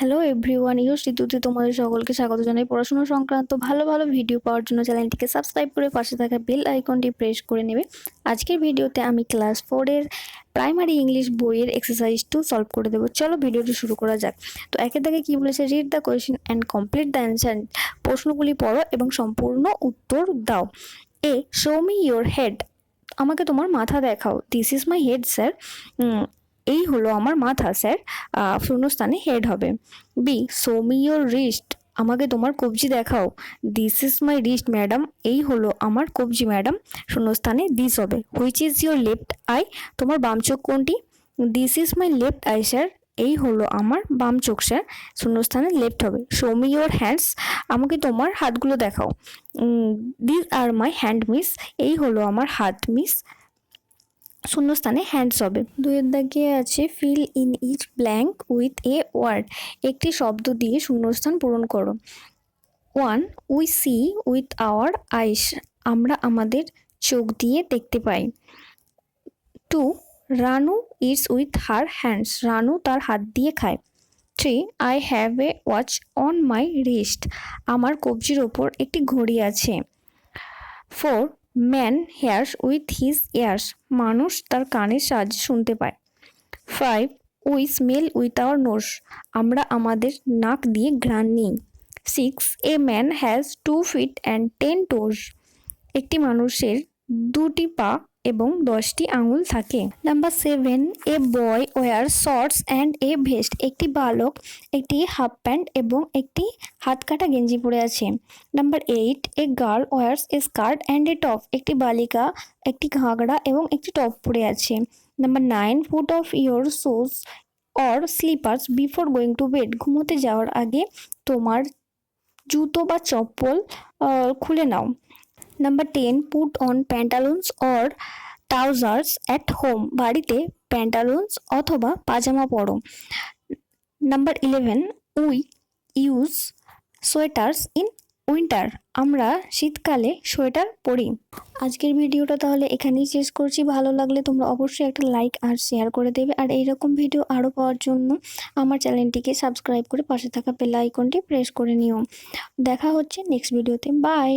Hello everyone you ঋতুতে তোমাদের সকলকে স্বাগত জানাই পড়াশোনা সংক্রান্ত ভালো ভালো ভিডিও পাওয়ার জন্য। চ্যানেলটিকে সাবস্ক্রাইব করে পাশে থাকা বেল আইকনটি প্রেস করে নেবে। আজকের ভিডিওতে আমি ক্লাস ফোরের প্রাইমারি ইংলিশ বইয়ের এক্সারসাইজ টু সলভ করে দেবো। চলো ভিডিওটি শুরু করা যাক। তো একে দাগে কী বলেছে? Read the question and complete the answer প্রশ্নগুলি পড়ো এবং সম্পূর্ণ উত্তর দাও। A show me your head আমাকে তোমার মাথা দেখাও। This is my head sir এই হলো আমার মাথা, স্যার। শূন্যস্থানে হেড হবে। বি সোমি ইয়োর রিস্ট আমাকে তোমার কবজি দেখাও। This is my wrist madam এই হলো আমার কবজি ম্যাডাম শূন্যস্থানে দিস হবে। Which is your left eye তোমার বাম চোখ কোনটি? This is my left eye sir এই হলো আমার বাম চোখ স্যার শূন্যস্থানে লেফট হবে। সোমি ইয়োর হ্যান্ডস আমাকে তোমার হাতগুলো দেখাও। This are my hand miss এই হলো আমার হাত মিস শূন্যস্থানে হ্যান্ডস হবে। দুইয়ের দাগে আছে fill in each blank with a word একটি শব্দ দিয়ে শূন্যস্থান পূরণ করো। One we see with our eyes আমরা আমাদের চোখ দিয়ে দেখতে পাই। Two Ranu eats with her hands Ranu তার হাত দিয়ে খায়। Three I have a watch on my wrist আমার কবজির ওপর একটি ঘড়ি আছে। Four man hears with his ears. মানুষ তার কানের সাহায্যে শুনতে পায়। Five, we smell with our nose আমরা আমাদের নাক দিয়ে ঘ্রাণ নিই। Six, a man has two feet and ten toes একটি মানুষের দুটি পা এবং দশটি আঙুল থাকে। Number seven a boy wear shorts and a vest একটি বালক, একটি হাফ প্যান্ট এবং একটি হাত কাটা গেঞ্জি পরে আছে। Number eight a girl wears a skirt and a top একটি বালিকা, একটি ঘাগড়া এবং একটি টপ পরে আছে। Number nine put off your shoes or slippers before going to bed ঘুমোতে যাওয়ার আগে তোমার জুতো বা চপ্পল খুলে নাও। Number ten put on pantaloons or trousers at home বাড়িতে প্যান্টালুন্স অথবা পাজামা পরো। Number eleven we use sweaters in winter আমরা শীতকালে সোয়েটার পরি। আজকের ভিডিওটা তাহলে এখানেই শেষ করছি। ভালো লাগলে তোমরা অবশ্যই একটা লাইক আর শেয়ার করে দেবে। আর এইরকম ভিডিও আরও পাওয়ার জন্য আমার চ্যানেলটিকে সাবস্ক্রাইব করে পাশে থাকা বেল আইকনটি প্রেস করে নিও। দেখা হচ্ছে নেক্সট ভিডিওতে বাই